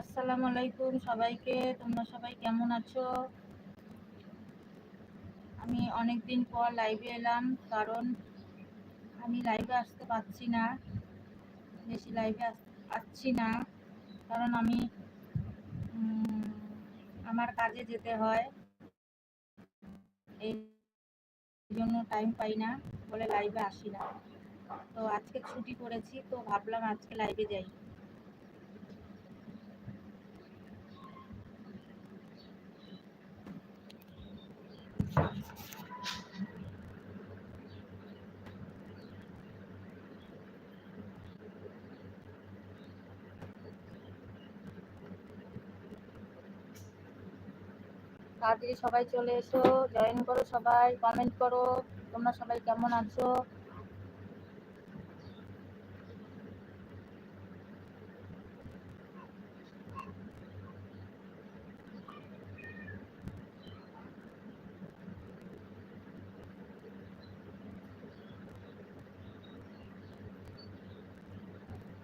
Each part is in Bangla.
আসসালামু আলাইকুম সবাইকে। তোমরা সবাই কেমন আছো? আমি অনেক দিন পর লাইভে এলাম, কারণ আমি লাইভে আসতে পারছি না, বেশি লাইভে আসছি না, কারণ আমি আমার কাজে যেতে হয়, এই জন্য টাইম পাই না বলে লাইভে আসি না। তো আজকে ছুটি করেছি তো ভাবলাম আজকে লাইভে যাই। তাড়াতাড়ি সবাই চলে এসো জয়েন করো সবাই কমেন্ট করো, তোমরা সবাই কেমন আছো?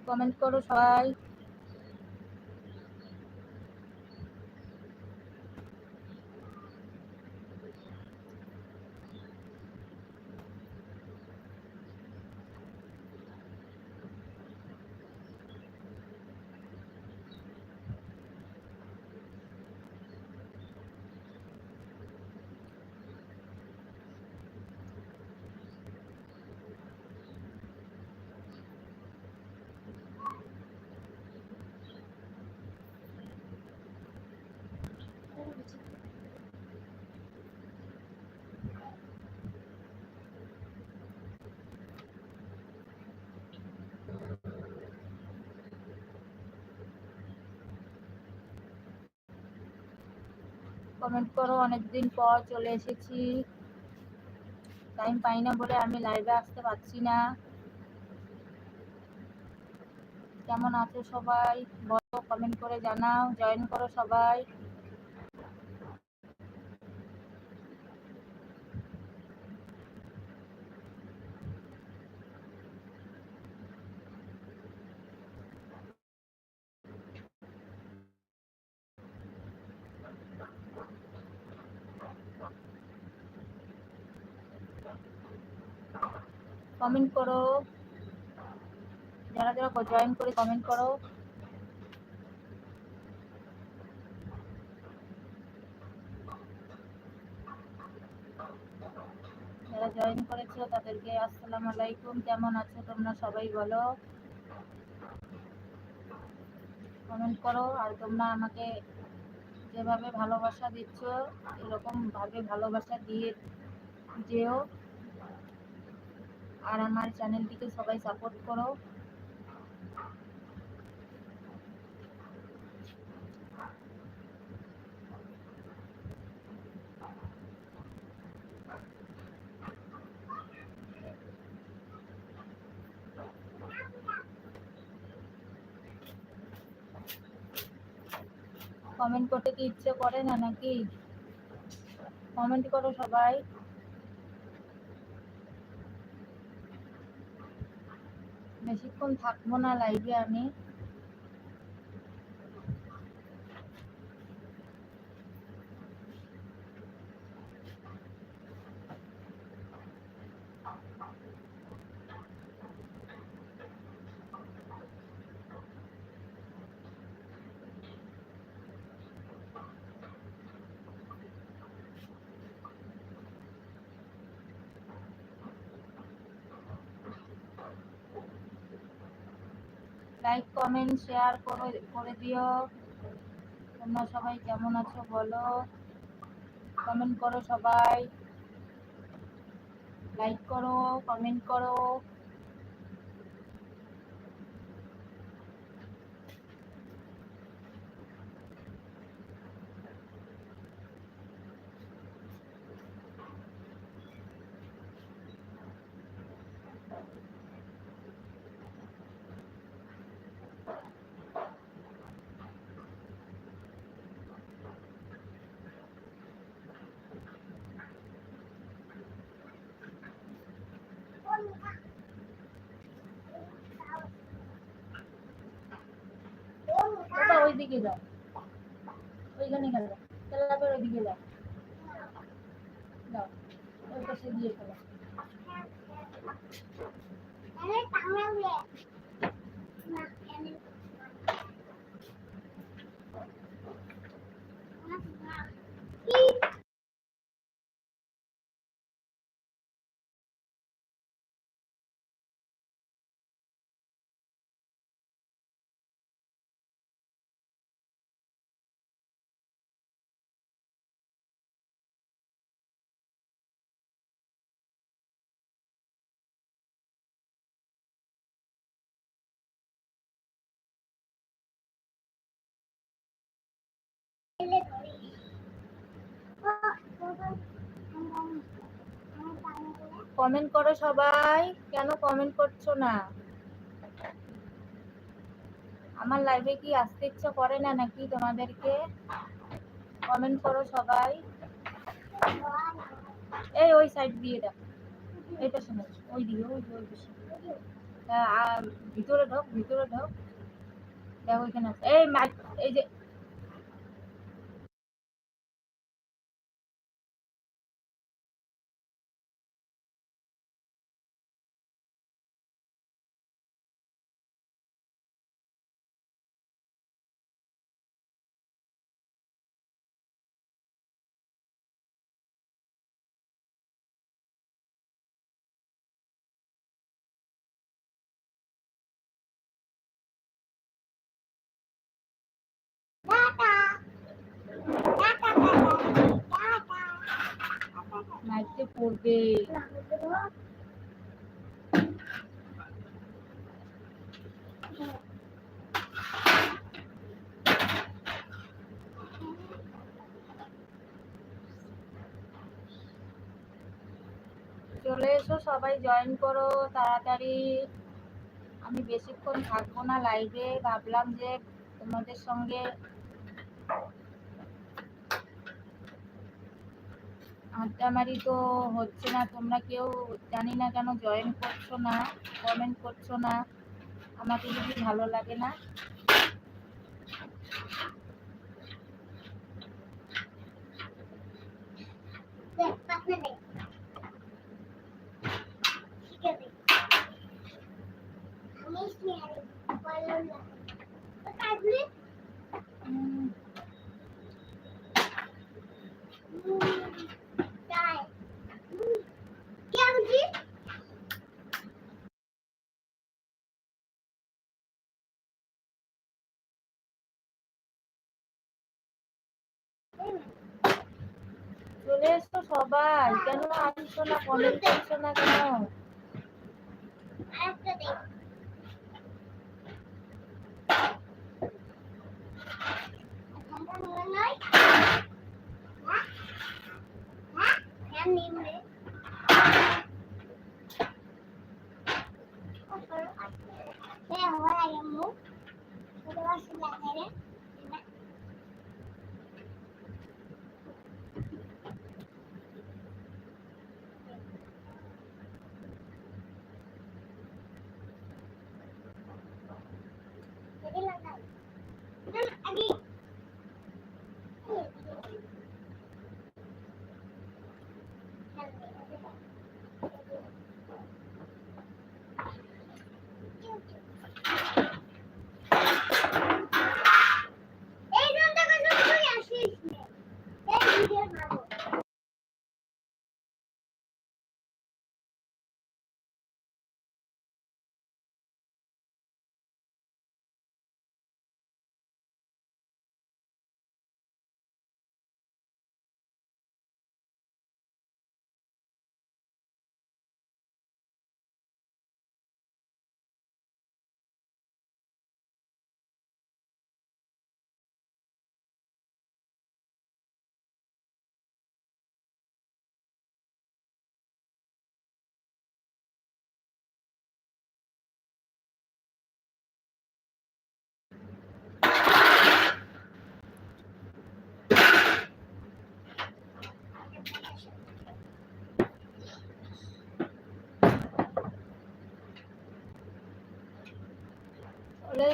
কমেন্ট করো সবাই। কমেন্ট করো, অনেকদিন পর চলে এসেছি। টাইম পাই না বলে আমি লাইভে আসতে পারছি না। কেমন আছো সবাই? বলো কমেন্ট করে জানাও জয়েন করো সবাই। কমেন্ট করো। যারা যারা জয়েন করে কমেন্ট করো। যারা জয়েন করেছ, তাদেরকে আসসালামু আলাইকুম। কেমন আছো তোমরা সবাই বলো। কমেন্ট করো। আর তোমরা আমাকে যেভাবে ভালোবাসা দিচ্ছ, এরকম ভাবে ভালোবাসা দিয়ে যেও। আর আমার চ্যানেলটিকে সবাই সাপোর্ট করো। কমেন্ট করতে কি ইচ্ছে করে না নাকি? কমেন্ট করো সবাই। বেশিক্ষণ থাকব না লাইভে আমি লাইক কমেন্ট শেয়ার করে করে দিও। তোমরা সবাই কেমন আছো বলো? কমেন্ট করো সবাই। লাইক করো কমেন্ট করো। ওইদিকে যাও। ওইখানে গেল। খেলা করে ওইদিকে যাও। যাও ওই পাশে দিয়ে খেলো। কমেন্ট করো সবাই। কেন কমেন্ট করছ না? আমার লাইভে কি আসতে ইচ্ছা করে না নাকি তোমাদেরকে? কমেন্ট করো সবাই। এই ওই সাইড দিয়ে দেখো এটা পাশে না ওই দিকে ওই ওই ভিতরে ঢোক ভিতরে ঢোক। দেখো আছে। এই মাইক এই যে মাইকতে পড়বে। চলে এসো, সবাই জয়েন করো তাড়াতাড়ি। আমি বেশিক্ষণ থাকব না লাইভে ভাবলাম যে তোমাদের সঙ্গে মারি তো হচ্ছে না। তোমরা কেউ জানি না কেন জয়েন করছ না কমেন্ট করছ না। আমাকে যদি ভালো লাগে না উম, চলে এসো সবাই। কেন আসছো না করছ না কেন? চলে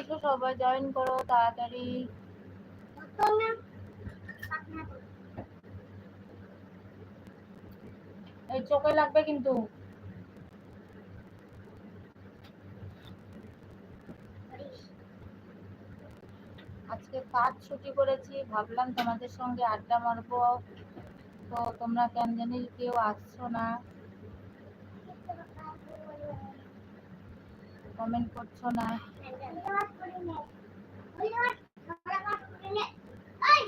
এসো সবাই জয়েন করো তাড়াতাড়ি। এই চোখে লাগবে কিন্তু। আজকে কাজ ছুটি করেছি, ভাবলাম তোমাদের সঙ্গে আড্ডা মারবো। তো তোমরা কেন জানি কেউ আসছো না। কমেন্ট করছ না।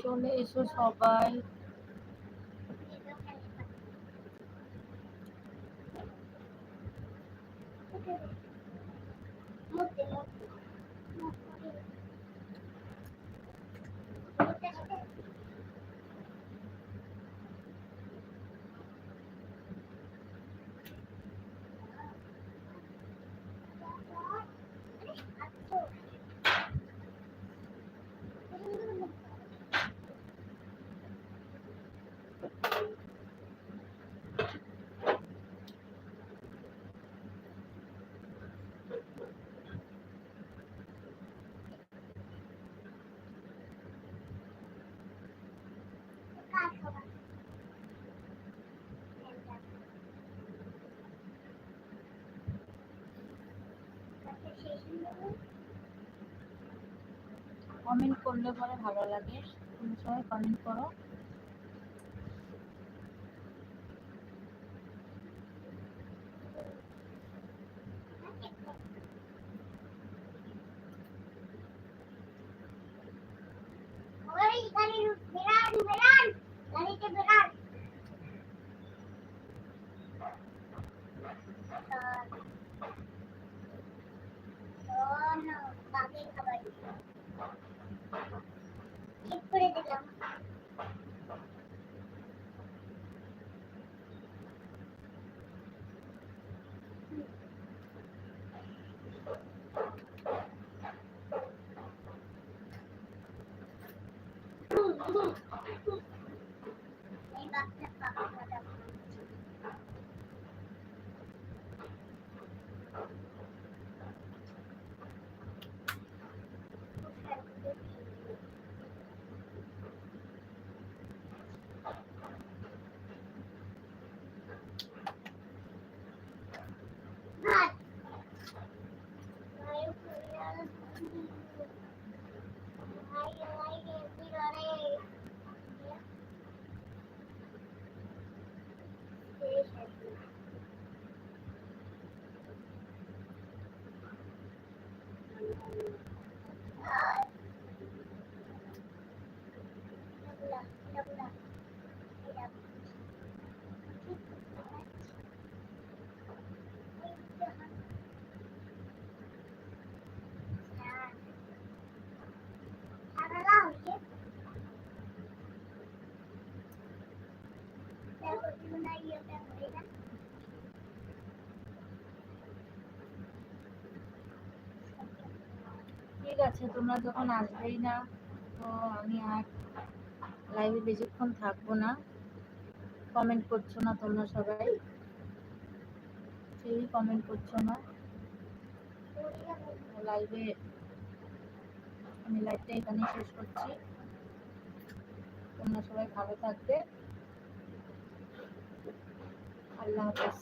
চলে এসো সবাই কমেন্ট করলে পরে ভালো লাগে। তুমি সবাই কমেন্ট করো করে। May bakit pa ako আছে, তোমরা যখন আসবেই না, তো আমি আর লাইভে বেশিক্ষণ থাকব না। কমেন্ট করছ না তোমরা সবাই? কেউই কমেন্ট করছ না? লাইভে আমি লাইভটা এখানে শেষ করছি। তোমরা সবাই ভালো থাকবে। আল্লাহ হাফেজ।